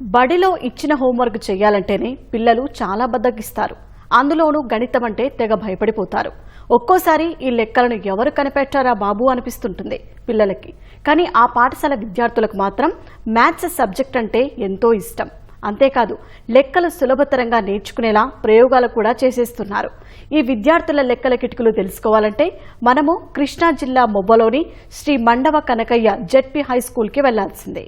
బడిలో ఇచ్చిన హోంవర్క్ చేయాలంటేనే పిల్లలు చాలా బద్దగిస్తారు అందులోనూ గణితం అంటే తెగ భయపడిపోతారు. ఒక్కోసారి ఈ లెక్కలను ఎవరు కనిపెట్టారా బాబు అనిపిస్తుంటుంది పిల్లలకి. కానీ ఆ పాఠశాల విద్యార్థులకు మాత్రం మ్యాథ్స్ సబ్జెక్ట్ అంటే ఎంతో ఇష్టం. అంతేకాదు లెక్కలు సులభతరంగా నేర్చుకునేలా ప్రయోగాలు కూడా చేసేస్తున్నారు. ఈ విద్యార్థుల లెక్కల కిటుకులు తెలుసుకోవాలంటే మనము కృష్ణా జిల్లా మొబ్బలోని శ్రీ మండవ కనకయ్య జెడ్పీ హై స్కూల్కి వెళ్ళాల్సిందే.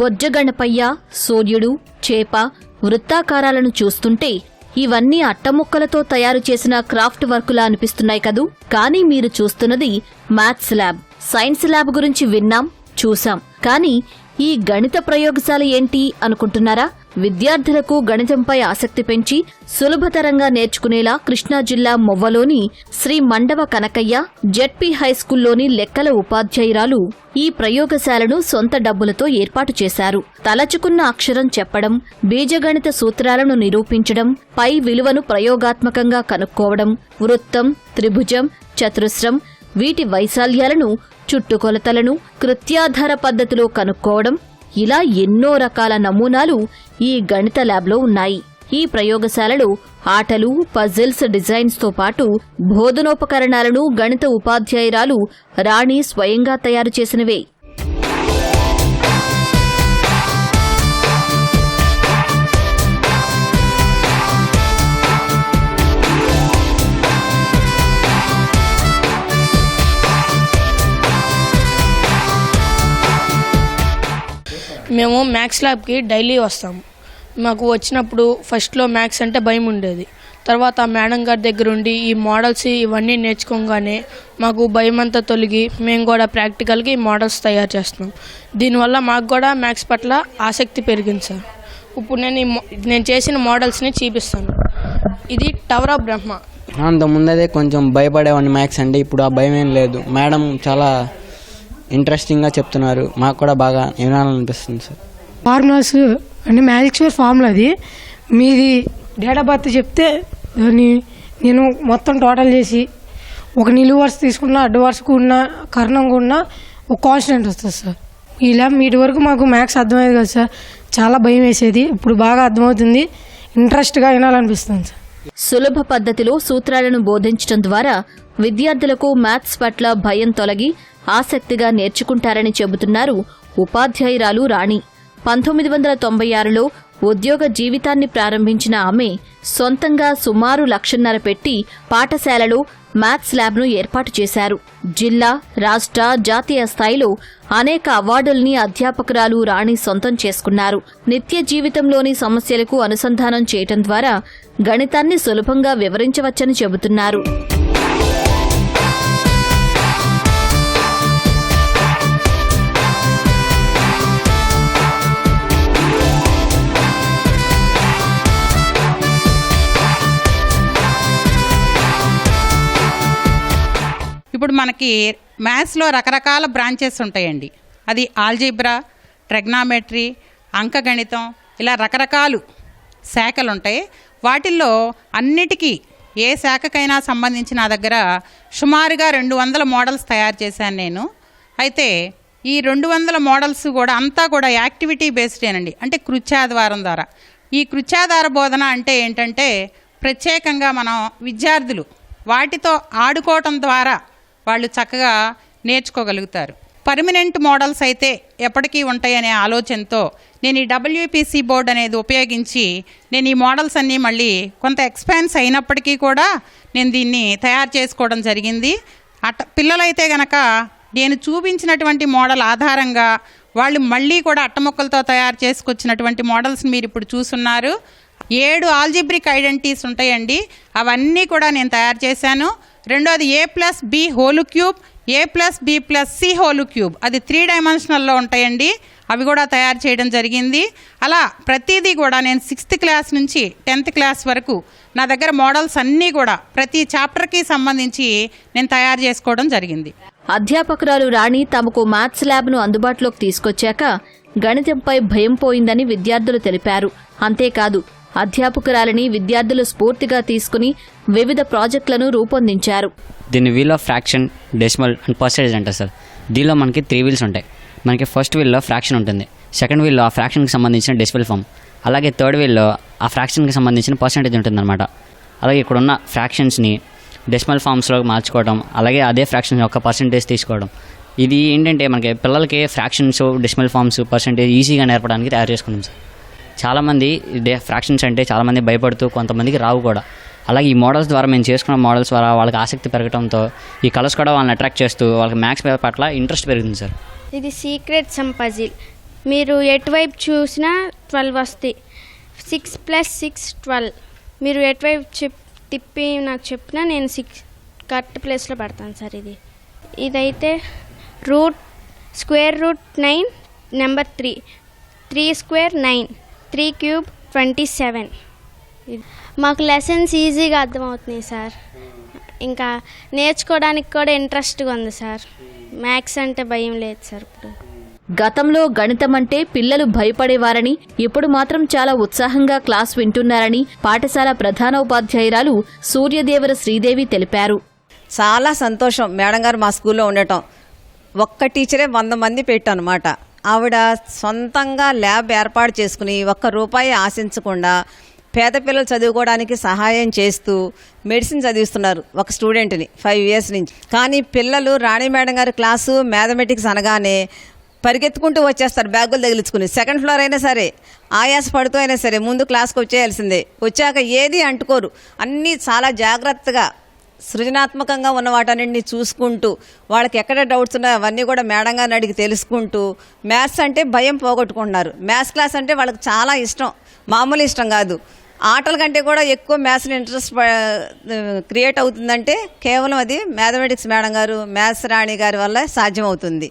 బొజ్జగణపయ్య సూర్యుడు చేప వృత్తాకారాలను చూస్తుంటే ఇవన్నీ అట్టముక్కలతో తయారు చేసిన క్రాఫ్ట్ వర్కులా అనిపిస్తున్నాయి కదూ. కానీ మీరు చూస్తున్నది మ్యాథ్స్ ల్యాబ్. సైన్స్ ల్యాబ్ గురించి విన్నాం చూసాం కానీ ఈ గణిత ప్రయోగశాల ఏంటి అనుకుంటున్నారా? విద్యార్థులకు గణితంపై ఆసక్తి పెంచి సులభతరంగా నేర్చుకునేలా కృష్ణా జిల్లా మొవ్వలోని శ్రీ మండవ కనకయ్య జెడ్పీ హైస్కూల్లోని లెక్కల ఉపాధ్యాయురాలు ఈ ప్రయోగశాలను సొంత డబ్బులతో ఏర్పాటు చేశారు. తలచుకున్న అక్షరం చెప్పడం బీజగణిత సూత్రాలను నిరూపించడం పై విలువను ప్రయోగాత్మకంగా కనుక్కోవడం వృత్తం త్రిభుజం చతురస్రం వీటి వైశాల్యాలను చుట్టుకొలతలను కృత్యాధార పద్ధతిలో కనుక్కోవడం ఇలా ఎన్నో రకాల నమూనాలు ఈ గణిత ల్యాబ్లో ఉన్నాయి. ఈ ప్రయోగశాలలు ఆటలు పజిల్స్ డిజైన్స్తో పాటు బోధనోపకరణాలను గణిత ఉపాధ్యాయురాలు రాణి స్వయంగా తయారు చేసినవే. మేము మ్యాథ్స్ ల్యాబ్కి డైలీ వస్తాము మాకు వచ్చినప్పుడు ఫస్ట్లో మ్యాథ్స్ అంటే భయం ఉండేది. తర్వాత మేడం గారి దగ్గర ఉండి ఈ మోడల్స్ ఇవన్నీ నేర్చుకోగానే మాకు భయం అంతా తొలగి మేము కూడా ప్రాక్టికల్గా ఈ మోడల్స్ తయారు చేస్తున్నాం. దీనివల్ల మాకు కూడా మ్యాథ్స్ పట్ల ఆసక్తి పెరిగింది సార్. ఇప్పుడు నేను ఈ నేను చేసిన మోడల్స్ని చూపిస్తాను. ఇది టవర్ ఆఫ్ బ్రహ్మ అంత ముందదే కొంచెం భయపడేవాడిని మ్యాథ్స్ అంటే ఇప్పుడు ఆ భయం ఏం లేదు. మేడం చాలా ఇంట్రెస్టింగ్గా చెప్తున్నారు. మాకు కూడా బాగా వినాలనిపిస్తుంది సార్. ఫార్ములాస్ అంటే మ్యాజిక్ షోర్ ఫార్ములా అది. మీది డేట్ ఆఫ్ బర్త్ చెప్తే దాన్ని నేను మొత్తం టోటల్ చేసి ఒక నిలువు వరుస తీసుకున్న అడ్డు వరుసకు ఉన్న కర్ణంగా ఉన్న ఒక కాన్స్టెంట్ వస్తుంది సార్. ఇలా మీటి వరకు మాకు మ్యాథ్స్ అర్థమయ్యేది కదా సార్. చాలా భయం వేసేది. ఇప్పుడు బాగా అర్థమవుతుంది. ఇంట్రెస్ట్గా వినాలనిపిస్తుంది సార్. సులభ పద్ధతిలో సూత్రాలను బోధించడం ద్వారా విద్యార్థులకు మ్యాథ్స్ పట్ల భయం తొలగి ఆసక్తిగా నేర్చుకుంటారని చెబుతున్నారు ఉపాధ్యాయురాలు రాణి. పంతొమ్మిది వందల తొంభై ఆరులో ఉద్యోగ జీవితాన్ని ప్రారంభించిన ఆమె సొంతంగా సుమారు లక్షన్నర పెట్టి పాఠశాలలో మ్యాథ్స్ ల్యాబ్ను ఏర్పాటు చేశారు. జిల్లా రాష్ట్ర జాతీయ స్థాయిలో అనేక అవార్డుల్ని అధ్యాపకురాలు రాణి సొంతం చేసుకున్నారు. నిత్య జీవితంలోని సమస్యలకు అనుసంధానం చేయటం ద్వారా గణితాన్ని సులభంగా వివరించవచ్చని చెబుతున్నారు. ఇప్పుడు మనకి మ్యాథ్స్లో రకరకాల బ్రాంచెస్ ఉంటాయండి. అది ఆల్జీబ్రా ట్రెగ్నామెట్రీ అంకగణితం ఇలా రకరకాలు శాఖలు ఉంటాయి వాటిల్లో అన్నిటికీ ఏ శాఖకైనా సంబంధించి నా దగ్గర సుమారుగా రెండు వందల మోడల్స్ తయారు చేశాను నేను. అయితే ఈ రెండు వందల మోడల్స్ కూడా అంతా కూడా యాక్టివిటీ బేస్డేనండి అంటే కృత్యాధారం ద్వారా. ఈ కృత్యాధార బోధన అంటే ఏంటంటే ప్రత్యేకంగా మనం విద్యార్థులు వాటితో ఆడుకోవటం ద్వారా వాళ్ళు చక్కగా నేర్చుకోగలుగుతారు. పర్మనెంట్ మోడల్స్ అయితే ఎప్పటికీ ఉంటాయనే ఆలోచనతో నేను ఈ డబ్ల్యూపీసీ బోర్డ్ అనేది ఉపయోగించి నేను ఈ మోడల్స్ అన్నీ మళ్ళీ కొంత ఎక్స్పాన్స్ అయినప్పటికీ కూడా నేను దీన్ని తయారు చేసుకోవడం జరిగింది. అట్ట పిల్లలైతే గనక నేను చూపించినటువంటి మోడల్ ఆధారంగా వాళ్ళు మళ్ళీ కూడా అట్టముక్కలతో తయారు చేసుకొచ్చినటువంటి మోడల్స్ మీరు ఇప్పుడు చూస్తున్నారు. ఏడు ఆల్జిబ్రిక్ ఐడెంటిటీస్ ఉంటాయండి. అవన్నీ కూడా నేను తయారు చేశాను. రెండోది A plus B whole cube A plus B plus C whole cube. అది త్రీ డైమెన్షనల్లో ఉంటాయండి. అవి కూడా తయారు చేయడం జరిగింది. అలా ప్రతిదీ కూడా నేను సిక్స్త్ క్లాస్ నుంచి టెన్త్ క్లాస్ వరకు నా దగ్గర మోడల్స్ అన్నీ కూడా ప్రతి చాప్టర్కి సంబంధించి నేను తయారు చేసుకోవడం జరిగింది. అధ్యాపకురాలు రాణి తమకు మ్యాథ్స్ ల్యాబ్ను అందుబాటులోకి తీసుకొచ్చాక గణితంపై భయం పోయిందని విద్యార్థులు తెలిపారు. అంతేకాదు అధ్యాపకురాలని విద్యార్థులు స్ఫూర్తిగా తీసుకుని వివిధ ప్రాజెక్టులను రూపొందించారు. దీన్ని wheel of fraction decimal and percentage అంటారు సార్. దీనిలో మనకి త్రీ వీల్స్ ఉంటాయి. మనకి ఫస్ట్ వీల్లో ఫ్రాక్షన్ ఉంటుంది. సెకండ్ వీల్లో ఆ ఫ్రాక్షన్కి సంబంధించిన డెసిమల్ ఫామ్ అలాగే థర్డ్ వీల్లో ఆ ఫ్రాక్షన్కి సంబంధించిన పర్సంటేజ్ ఉంటుందన్నమాట. అలాగే ఇక్కడ ఉన్న ఫ్రాక్షన్స్ని డెసిమల్ ఫామ్స్లో మార్చుకోవడం అలాగే అదే ఫ్రాక్షన్ యొక్క పర్సెంటేజ్ తీసుకోవడం. ఇది ఏంటంటే మనకి పిల్లలకి ఫ్రాక్షన్స్ డెసిమల్ ఫామ్స్ పర్సంటేజ్ ఈజీగా నేర్పడానికి తయారు చేసుకున్నాం సార్. చాలామంది డే ఫ్రాక్షన్స్ అంటే చాలామంది భయపడుతూ కొంతమందికి రావు కూడా. అలాగే ఈ మోడల్స్ ద్వారా మేము చేసుకున్న మోడల్స్ ద్వారా వాళ్ళకి ఆసక్తి పెరగడంతో ఈ కలర్స్ కూడా వాళ్ళని అట్రాక్ట్ చేస్తూ వాళ్ళకి మ్యాథ్స్ పట్ల ఇంట్రెస్ట్ పెరుగుతుంది సార్. ఇది సీక్రెట్ సమ్ పజిల్. మీరు ఎటువైపు చూసినా ట్వెల్వ్ వస్తాయి. Six plus six twelve. మీరు ఎటువైపు చెప్ తిప్పి నాకు చెప్పినా నేను సిక్స్ కరెక్ట్ ప్లేస్లో పెడతాను సార్ ఇది. ఇదైతే root square root nine number three. Three square nine. Three cube twenty seven. మాకు లెసన్స్ ఈజీగా అర్థమవుతున్నాయి సార్. ఇంకా నేర్చుకోవడానికి కూడా ఇంట్రెస్ట్గా ఉంది సార్. మ్యాథ్స్ అంటే భయం లేదు సార్ ఇప్పుడు. గతంలో గణితమంటే పిల్లలు భయపడేవారని ఇప్పుడు మాత్రం చాలా ఉత్సాహంగా క్లాస్ వింటున్నారని పాఠశాల ప్రధానోపాధ్యాయురాలు సూర్యదేవర శ్రీదేవి తెలిపారు. చాలా సంతోషం మేడం గారు మా స్కూల్లో ఉండటం. ఒక్క టీచరే వంద మంది పెట్టనమాట ఆవిడ సొంతంగా ల్యాబ్ ఏర్పాటు చేసుకుని ఒక్క రూపాయి ఆశించకుండా పేద పిల్లలు చదువుకోవడానికి సహాయం చేస్తూ మెడిసిన్ చదివిస్తున్నారు ఒక స్టూడెంట్ని ఫైవ్ ఇయర్స్ నుంచి. కానీ పిల్లలు రాణి మేడం గారి క్లాసు మ్యాథమెటిక్స్ అనగానే పరిగెత్తుకుంటూ వచ్చేస్తారు బ్యాగులు తగిలించుకుని. సెకండ్ ఫ్లోర్ అయినా సరే ఆయాస పడుతూ అయినా సరే ముందు క్లాస్కి వచ్చేయాల్సిందే. వచ్చాక ఏది అంటుకోరు. అన్నీ చాలా జాగ్రత్తగా సృజనాత్మకంగా ఉన్న వాటన్నింటినీ చూసుకుంటూ వాళ్ళకి ఎక్కడ డౌట్స్ ఉన్నాయో అవన్నీ కూడా మేడం గారిని అడిగి తెలుసుకుంటూ మ్యాథ్స్ అంటే భయం పోగొట్టుకుంటున్నారు. మ్యాథ్స్ క్లాస్ అంటే వాళ్ళకి చాలా ఇష్టం. మామూలు ఇష్టం కాదు. ఆటల కంటే కూడా ఎక్కువ మ్యాథ్స్ని ఇంట్రెస్ట్ క్రియేట్ అవుతుందంటే కేవలం అది మ్యాథమెటిక్స్ మేడం గారు మ్యాథ్స్ రాణి గారి వల్ల సాధ్యమవుతుంది.